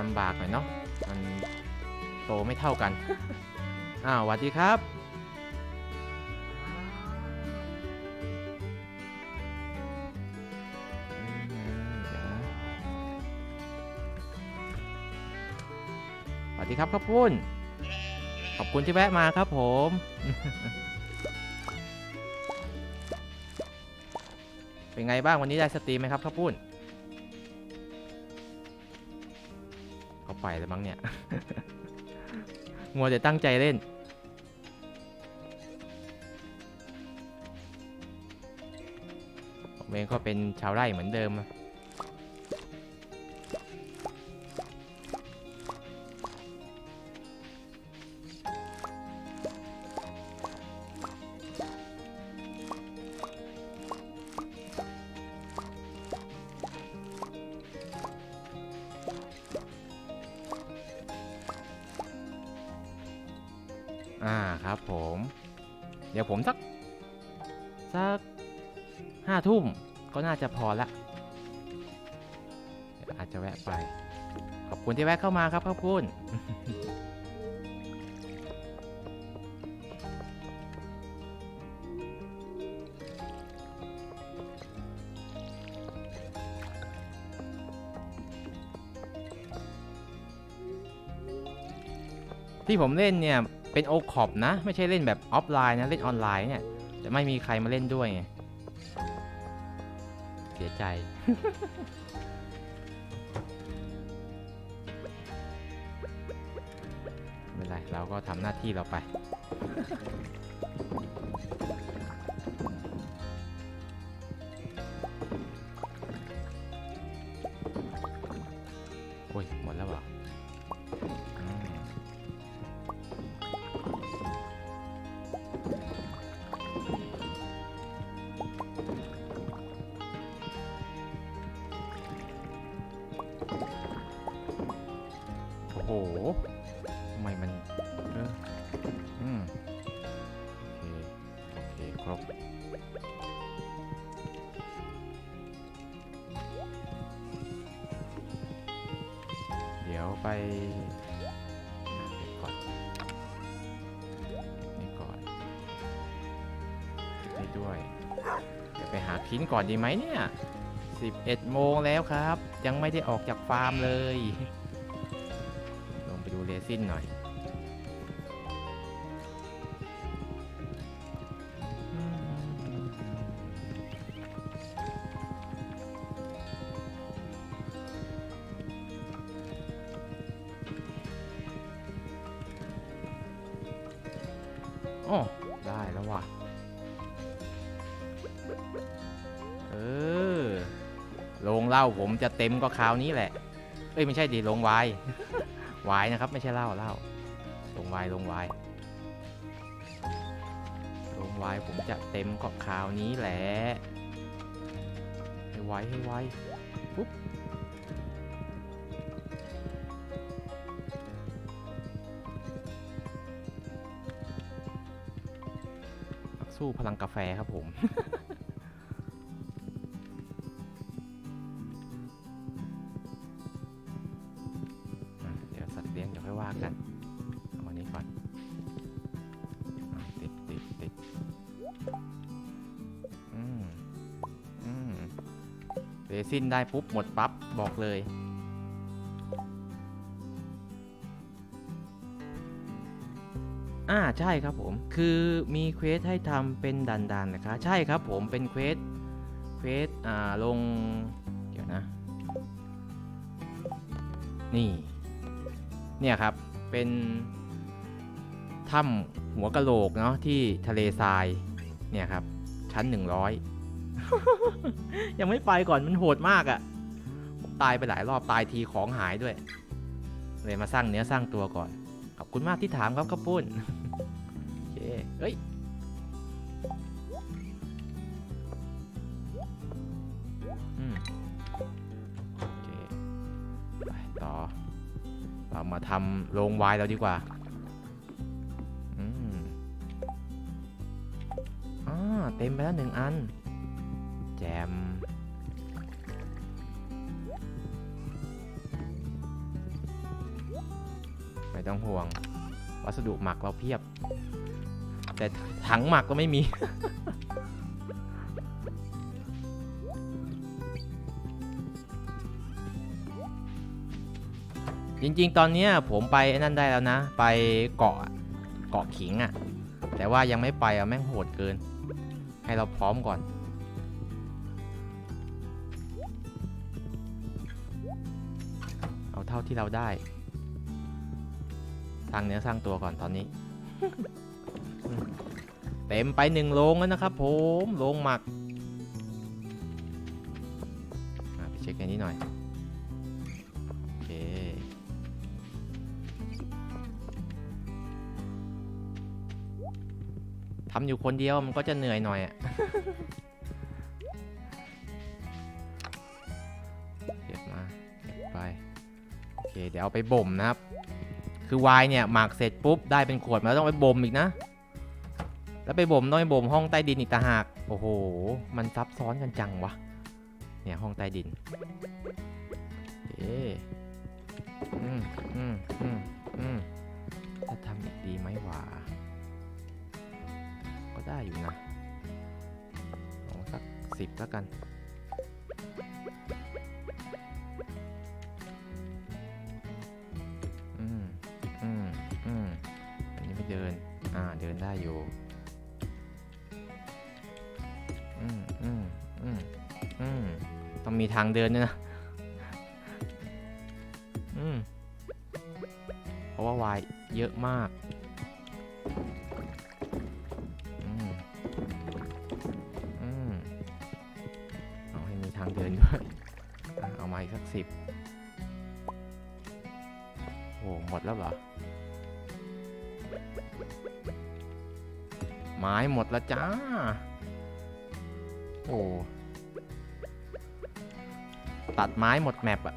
ลำบากหน่อยเนาะมันโตไม่เท่ากัน อ้าวสวัสดีครับอืมเดี๋ยวนะสวัสดีครับข้าวปุ้น ขอบคุณที่แวะมาครับผม เป็นไงบ้างวันนี้ได้สตรีมไหมครับข้าวปุ้น ไปแล้วมั้งเนี่ย มัวแต่ตั้งใจเล่น ผมเองก็เป็นชาวไร่เหมือนเดิม อะครับผม เดี๋ยวผมสัก สักห้าทุ่มก็น่าจะพอละอาจจะแวะไป ขอบคุณที่แวะเข้ามาครับข้าวปุ้นที่ผมเล่นเนี่ย เป็นโอคอปนะ ไม่ใช่เล่นแบบออฟไลน์นะ เล่นออนไลน์เนี่ยจะไม่มีใครมาเล่นด้วยไงเสียใจ ไม่เป็นไร เราก็ทำหน้าที่เราไป ด้วย เดี๋ยวไปหาคินก่อนดีไหมเนี่ย 11 โมงแล้วครับ ยังไม่ได้ออกจากฟาร์มเลย ลงไปดูเรซินหน่อยโอ้ได้แล้วว่ะ ออโรงเหล้าผมจะเต็มก็คราวนี้แหละ เอ้ยไม่ใช่ดิโรงไวน์ ไวน์นะครับ ไม่ใช่เหล้าเหล้าโรงไวน์โรงไวน์โรงไวน์ผมจะเต็มก็คราวนี้แหละให้ไวให้ไวปุ๊บสู้พลังกาแฟครับผม เรซินได้ปุ๊บหมดปั๊บบอกเลย อ่าใช่ครับผม คือมีเควสให้ทำเป็นดันๆนะคะ ใช่ครับผมเป็นเควสเควสอ่าลง เดี๋ยวนะ นี่ เนี่ยครับ เป็นถ้ำหัวกะโหลกเนาะที่ทะเลทราย เนี่ยครับ ชั้น 100 ยังไม่ไปก่อนมันโหดมากอะ่ะ ผมตายไปหลายรอบตายทีของหายด้วย เลยมาสร้างเนื้อสร้างตัวก่อน ขอบคุณมากที่ถามครับข้าวปุ้นโอเคเฮ้ยโอเคไปต่อ เรามาทำโรงไวน์เราดีกว่าอืมอ่าเต็มไปแล้วหนึ่งอัน แจมไม่ต้องห่วง วัสดุหมักเราเพียบ แต่ถังหมักก็ไม่มี จริงๆ ตอนนี้ผมไปนั่นได้แล้วนะ ไปเกาะอะเกาะขิงอะ่ะ แต่ว่ายังไม่ไปอะแม่งโหดเกิน ให้เราพร้อมก่อน เท่าที่เราได้ สร้างเนื้อสร้างตัวก่อนตอนนี้ เต็มไปหนึ่งโลงแล้วนะครับผมโลงหมักอะไปเช็คอันนี้หน่อยโอเคทำอยู่คนเดียวมันก็จะเหนื่อยหน่อยอะ เดี๋ยวเอาไปบ่มนะครับ คือไวน์เนี่ยหมักเสร็จปุ๊บได้เป็นขวดมาแล้วต้องไปบ่มอีกนะ แล้วไปบ่มต้องไปบ่มห้องใต้ดินอีกต่างหาก โอ้โห มันซับซ้อนกันจังวะ เนี่ยห้องใต้ดินเอ๊ะอืมอืมอืมอืมจะทำอีกดีไหมวะ ก็ได้อยู่นะเอาสักสิบแล้วกัน เดินได้อยู่ อืมอืมอืมอืมต้องมีทางเดินด้วยนะ อืม เพราะว่าวายเยอะมาก อืม อืม เอาให้มีทางเดินด้วย เอามาอีกสักสิบโอ้หมดแล้วเหรอ ไม้หมดแล้วจ้า โอ้ ตัดไม้หมดแมปอะ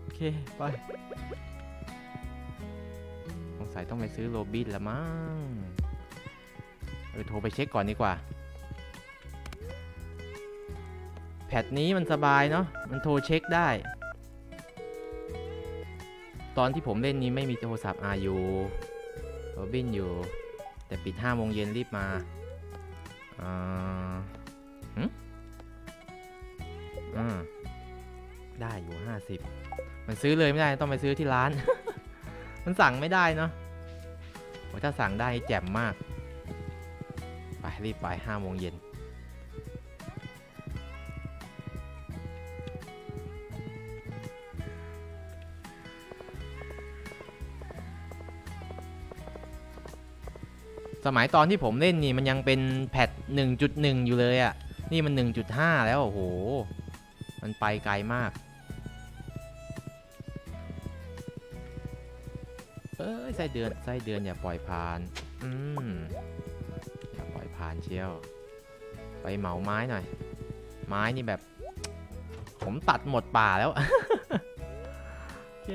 โอเค ไป สงสัยต้องไปซื้อโรบินละมั้งเออโทรไปเช็คก่อนดีกว่า แพทนี้มันสบายเนาะ มันโทรเช็คได้ตอนที่ผมเล่นนี้ไม่มีโทรศัพท์อาอยู่ โรบินอยู่ แต่ปิด5โมงเย็นรีบมาอ่าหึอ่าได้อยู่50มันซื้อเลยไม่ได้ต้องไปซื้อที่ร้าน มันสั่งไม่ได้เนาะถ้าสั่งได้แจ่มมาก ไปรีบไป5โมงเย็น สมัยตอนที่ผมเล่นนี่มันยังเป็นแพท1.1 อยู่เลยอะ่ะ นี่มัน 1.5 แล้วโอ้โห มันไปไกลมาก เอ้ยไส้เดือนไส้เดือนอย่าปล่อยผ่าน อืม อย่าปล่อยผ่านเชียว ไปเหมาไม้หน่อย ไม้นี่แบบ ผมตัดหมดป่าแล้วโอเค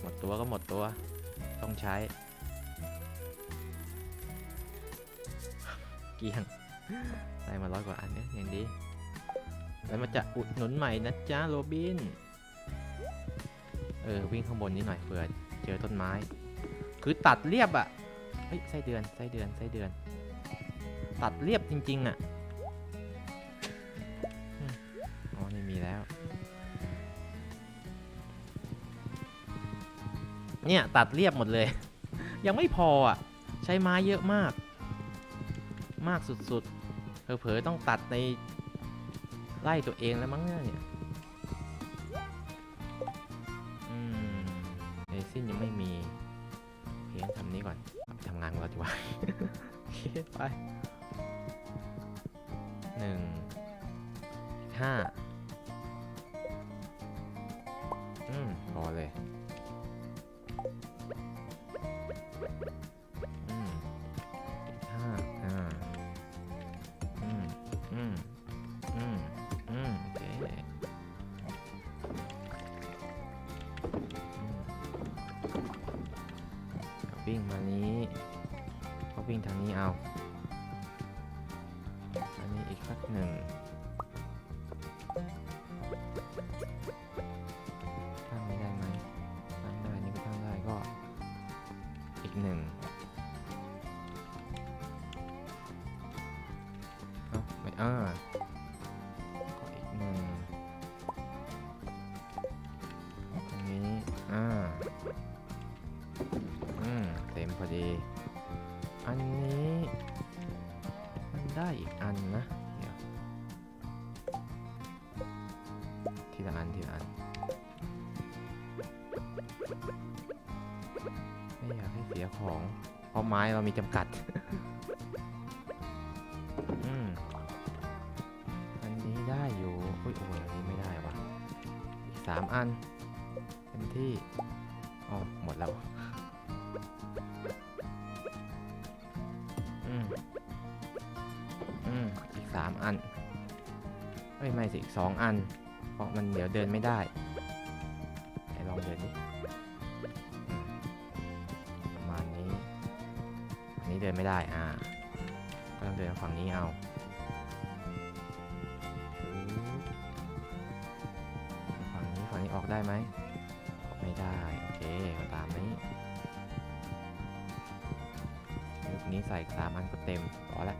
หมดตัวก็หมดตัว ต้องใช้ เกลียง ได้มาร้อยกว่าอันเนี่ยยังดีแล้วมาจะอุดหนุนใหม่นะจ๊ะโรบิน เออ วิ่งข้างบนนี้หน่อยเผื่อเจอต้นไม้ คือตัดเรียบอะเฮ้ยไส้เดือนไส้เดือนไส้เดือน ตัดเรียบจริง ๆอะอืมอ๋อ นี่มีแล้ว เนี่ยตัดเรียบหมดเลย ยังไม่พออะ ใช้ไม้เยอะมาก มากสุดๆเผลอๆต้องตัดในไล่ตัวเองแล้วมั้งเนี่ยอืมเอซินยังไม่มีเพียงทำนี้ก่อนไปทำงานของเราดีกว่าไปหนึ่งห้าอืมพอเลย วิ่งมานี้ก็วิ่งทางนี้เอา อันนี้อีกสักหนึ่งทั้งไม่ได้ไหมทั้งได้ นี่ก็ทั้งได้ก็อีกหนึ่งเอาไม่อ่าอีกหนึ่งตรงนี้ อ่า อดี อันนี้ มันได้อีกอันนะเดี๋ยวทีละอันทีละอัน ไม่อยากให้เสียของเพราะไม้เรามีจำกัดอืมอันนี้ได้อยู่อุ้ยโอ้ยอันนี้ไม่ได้วะอีกสามอันเต็มที่อ๋อหมดแล้ว เอ้ยไม่สิสองอัน เพราะมันเดี๋ยวเดินไม่ได้ไหนลองเดินดิประมาณนี้ อันนี้เดินไม่ได้ อ่า ก็ต้องเดินฝั่งนี้เอาฝั่งนี้ฝั่งนี้ออกได้ไหมออไม่ได้ โอเคก็ตามนี้ลูกนี้ใส่สามอันก็เต็มพอแล้ว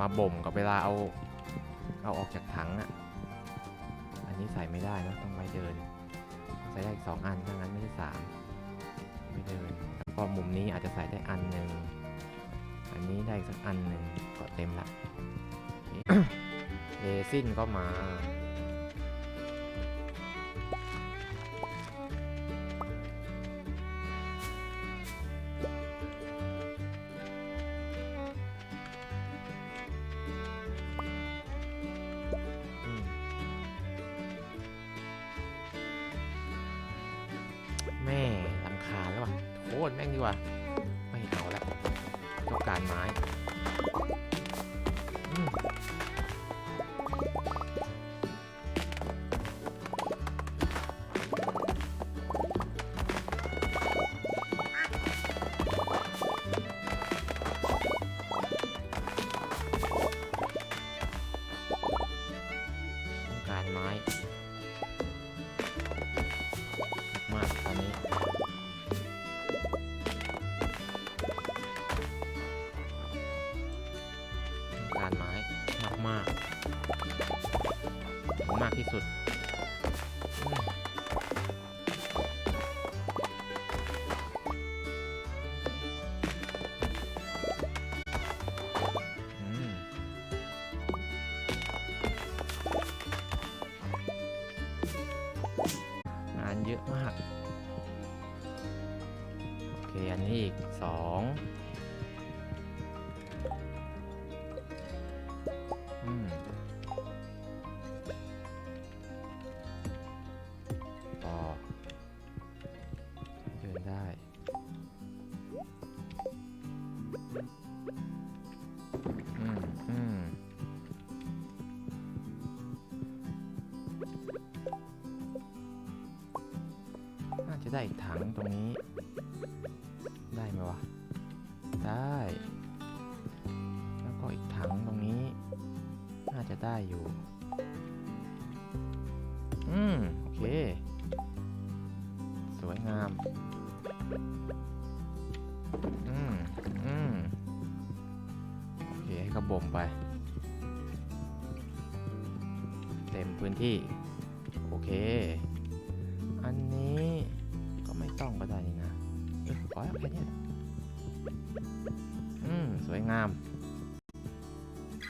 มาบ่มกับเวลาเอาเอาออกจากถังอะอันนี้ใส่ไม่ได้นะต้องไปเดิน ใส่ได้อีกสองอันถ้างั้นไม่ใช่สามไปเดินแล้วก็มุมนี้อาจจะใส่ได้อันหนึ่งอันนี้ได้อีกสักอันหนึ่งก็เต็มละเคเรซินก็มาะโคตรแม่งดีกว่า ไม่เอาแล้วต้องการไม้ สองอืมต่อ เดินได้ อืม อืม น่าจะได้อีกถังตรงนี้ ได้อยู่ อืม โอเค สวยงาม อืม อืม โอเค ให้เขาบ่มไป เต็มพื้นที่ โอเค อันนี้ก็ไม่ต้องก็ได้นี่นะเออขอแล้วแค่เนี้ยอืม สวยงาม